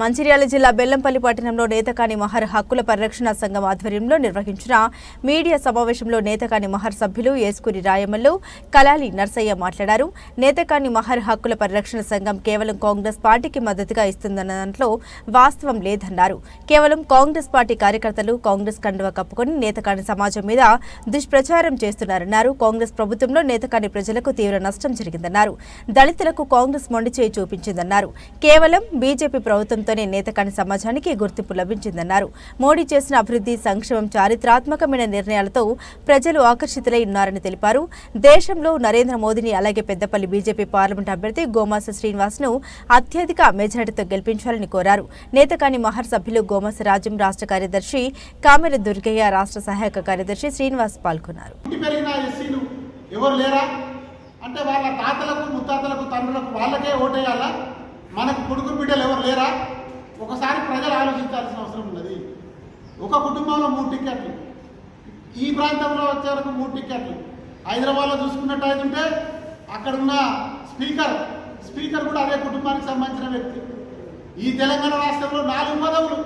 మంచిర్యాల జిల్లా బెల్లంపల్లి పట్టణంలో నేతకాని మహర్ హక్కుల పరిరక్షణ సంఘం ఆధ్వర్యంలో నిర్వహించిన మీడియా సమావేశంలో నేతకాని మహర్ సభ్యులు ఏస్కూరి రాయమల్లు కలాలి నర్సయ్య మాట్లాడారు. నేతకాని మహర్ హక్కుల పరిరక్షణ సంఘం కేవలం కాంగ్రెస్ పార్టీకి మద్దతుగా ఇస్తుందన్న దాంట్లో వాస్తవం లేదన్నారు. కేవలం కాంగ్రెస్ పార్టీ కార్యకర్తలు కాంగ్రెస్ కండువ కప్పుకొని నేతకాని సమాజం మీద దుష్ప్రచారం చేస్తున్నారన్నారు. కాంగ్రెస్ ప్రభుత్వంలో నేతకాని ప్రజలకు తీవ్ర నష్టం జరిగిందన్నారు. దళితులకు కాంగ్రెస్ మొండిచేయి చూపించిందన్నారు. కేవలం బీజేపీ ప్రభుత్వం ప్రభుత్వంతోనే నేతకాని సమాజానికి గుర్తింపు లభించిందన్నారు. మోడీ చేసిన అభివృద్ధి సంక్షేమం చారిత్రాత్మకమైన నిర్ణయాలతో ప్రజలు ఆకర్షితులై ఉన్నారని తెలిపారు. దేశంలో నరేంద్ర మోదీని అలాగే పెద్దపల్లి బీజేపీ పార్లమెంట్ అభ్యర్థి గోమాస శ్రీనివాస్ను అత్యధిక మెజారిటీతో గెలిపించాలని కోరారు. నేతకాని మహర్ సభ్యులు గోమాస రాజ్యం రాష్ట్ర కార్యదర్శి కామెర దుర్గయ్య రాష్ట్ర సహాయక కార్యదర్శి శ్రీనివాస్ పాల్గొన్నారు. ఎవరు లేరా? అంటే వాళ్ళ తాతలకు ముత్తాతలకు తండ్రులకు వాళ్ళకే ఓటేయాలా? మనకు కొడుకు బిడ్డలు ఎవరు లేరా? ఒకసారి ప్రజలు ఆలోచించాల్సిన అవసరం ఉన్నది. ఒక కుటుంబంలో మూడు టికెట్లు ఈ ప్రాంతంలో వచ్చే వరకు మూడు టికెట్లు హైదరాబాద్లో చూసుకున్నట్టు ఉంటే అక్కడ ఉన్న స్పీకర్ స్పీకర్ కూడా అదే కుటుంబానికి సంబంధించిన వ్యక్తి. ఈ తెలంగాణ రాష్ట్రంలో నాలుగు పదవులు.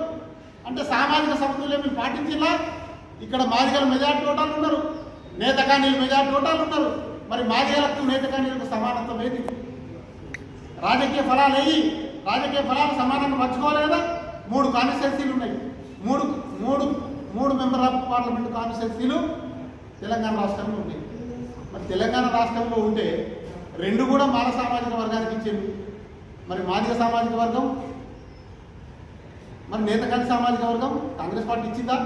అంటే సామాజిక సమతుల్యం వీళ్ళు పాటించిలా ఇక్కడ మాదిగల మెజార్టీ ఓటాలు ఉన్నారు. నేతకానీలు మెజార్టీ ఓటాలు ఉన్నారు. మరి మాదిగలకు నేతకానీలకు సమానత్వం ఏది రాజకీయ ఫలాలు అయ్యి రాజకీయ ఫలాలు సమానంగా పంచుకోవాలి కదా మూడు కాన్స్టిట్యున్సీలు ఉన్నాయి. మూడు మూడు మూడు మెంబర్ ఆఫ్ పార్లమెంట్ కాన్స్టిట్యున్సీలు తెలంగాణ రాష్ట్రంలో ఉన్నాయి. మరి తెలంగాణ రాష్ట్రంలో ఉంటే రెండు కూడా మాల సామాజిక వర్గానికి ఇచ్చింది. మరి మాదిగ సామాజిక వర్గం? మరి నేతకాని సామాజిక వర్గం? కాంగ్రెస్ పార్టీ ఇచ్చిందా?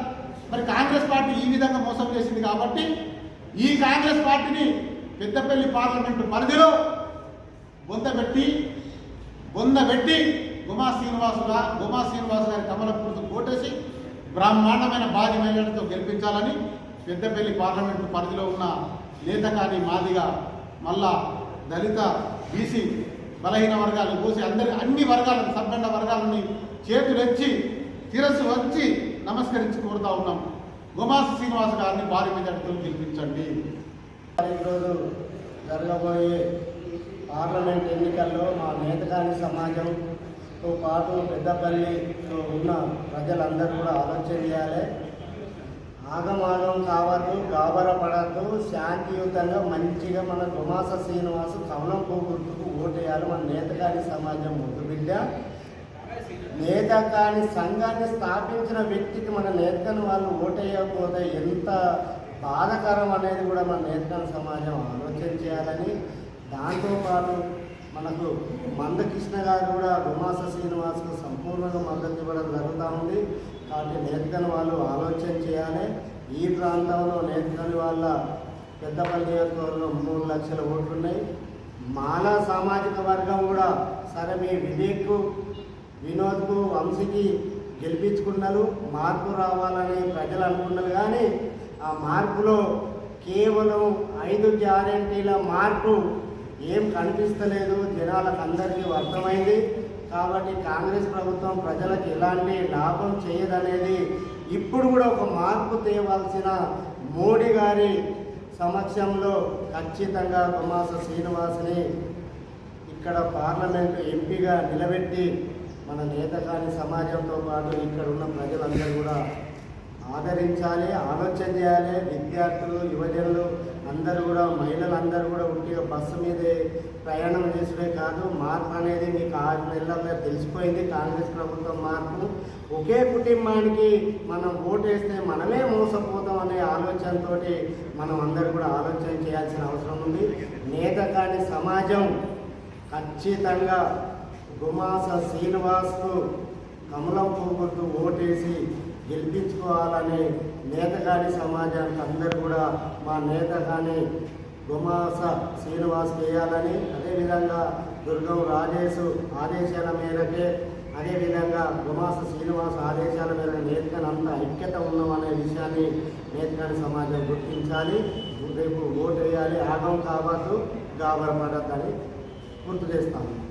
మరి కాంగ్రెస్ పార్టీ ఈ విధంగా మోసం చేసింది కాబట్టి ఈ కాంగ్రెస్ పార్టీని పెద్దపల్లి పార్లమెంటు పరిధిలో బొందబెట్టి బొందబెట్టి గుమా శ్రీనివాసుగా గుమా శ్రీనివాసు గారి కమలపూర్తి కోటేసి బ్రహ్మాండమైన భారీ మహిళలతో గెలిపించాలని పెద్దపల్లి పార్లమెంటు పరిధిలో ఉన్న నేతకాని మాదిగా మళ్ళా దళిత బీసీ బలహీన వర్గాలు పోసి అందరి అన్ని వర్గాలను సబ్బండ వర్గాలని చేతులెచ్చి శిరస్సు వచ్చి నమస్కరించి కోరుతా ఉన్నాం. గుమాస శ్రీనివాస గారిని భారీ మెజార్టీతో గెలిపించండి. ఈరోజు జరగబోయే పార్లమెంట్ ఎన్నికల్లో మా నేతకాని సమాజంతో పాటు పెద్దపల్లిలో ఉన్న ప్రజలందరూ కూడా ఆలోచన చేయాలి. ఆగమాగం కావద్దు గాబర పడద్దు శాంతియుతంగా మంచిగా మన గుమాస శ్రీనివాసు కమలం గుర్తుకు ఓటేయాలి మన నేతకాని సమాజం ముద్దు బిడ్డ. నేతకాని సంఘాన్ని స్థాపించిన వ్యక్తికి మన నేతకాని వాళ్ళు ఓటేయకపోతే ఎంత బాధకరం అనేది కూడా మన నేతకాని సమాజం ఆలోచన చేయాలని దాంతోపాటు మనకు మందకృష్ణ గారు కూడా గుమాస శ్రీనివాస్కు సంపూర్ణంగా మద్దతు ఇవ్వడం జరుగుతూ ఉంది. కాబట్టి నేతకాని వాళ్ళు ఆలోచన చేయాలి. ఈ ప్రాంతంలో నేతకాని వాళ్ళ పెద్దపల్లి నియోజకవర్గంలో మూడు లక్షల ఓట్లు ఉన్నాయి మాలా సామాజిక వర్గం కూడా సరే మీ వివేక్ వినోద్కు వంశీకి గెలిపించుకున్నారు మార్పు రావాలని ప్రజలు అనుకున్నారు కానీ ఆ మార్పులో కేవలం ఐదు గ్యారెంటీల మార్పు ఏం కనిపిస్తలేదు. జనాలకు అందరికీ అర్థమైంది. కాబట్టి కాంగ్రెస్ ప్రభుత్వం ప్రజలకు ఎలాంటి లాభం చేయదనేది ఇప్పుడు కూడా ఒక మార్పు తేవాల్సిన మోడీ గారి సమక్షంలో ఖచ్చితంగా గుమాస శ్రీనివాస్ని ఇక్కడ పార్లమెంటు ఎంపీగా నిలబెట్టి మన నేతకాని సమాజంతో పాటు ఇక్కడ ఉన్న ప్రజలందరూ కూడా ఆదరించాలి ఆలోచన చేయాలి. విద్యార్థులు యువజనులు అందరూ కూడా మహిళలందరూ కూడా ఉంటే బస్సు మీదే ప్రయాణం చేసే కాదు. మార్పు అనేది మీకు ఆరు నెలల్లో తెలిసిపోయింది. కాంగ్రెస్ ప్రభుత్వం మార్పు. ఒకే కుటుంబానికి మనం ఓటేస్తే మనమే మోసపోతాం అనే ఆలోచనతో మనం అందరూ కూడా ఆలోచన చేయాల్సిన అవసరం ఉంది. నేత కాని సమాజం ఖచ్చితంగా గుమాస శ్రీనివాస్కు కమలం పోగొట్టు ఓటేసి గెలిపించుకోవాలని నేతగాని సమాజానికి అందరూ కూడా మా నేతగాని గుమాస శ్రీనివాస్ చేయాలని అదేవిధంగా దుర్గం రాజేష్ ఆదేశాల మేరకే అదేవిధంగా గుమాస శ్రీనివాస్ ఆదేశాల మేరకు నేతగాని అంత ఐక్యత ఉన్నామనే విషయాన్ని నేతగాని సమాజం గుర్తించాలి. రేపు ఓటు వేయాలి. ఆగం కావద్దు. గాబరపడద్దని గుర్తు చేస్తాను.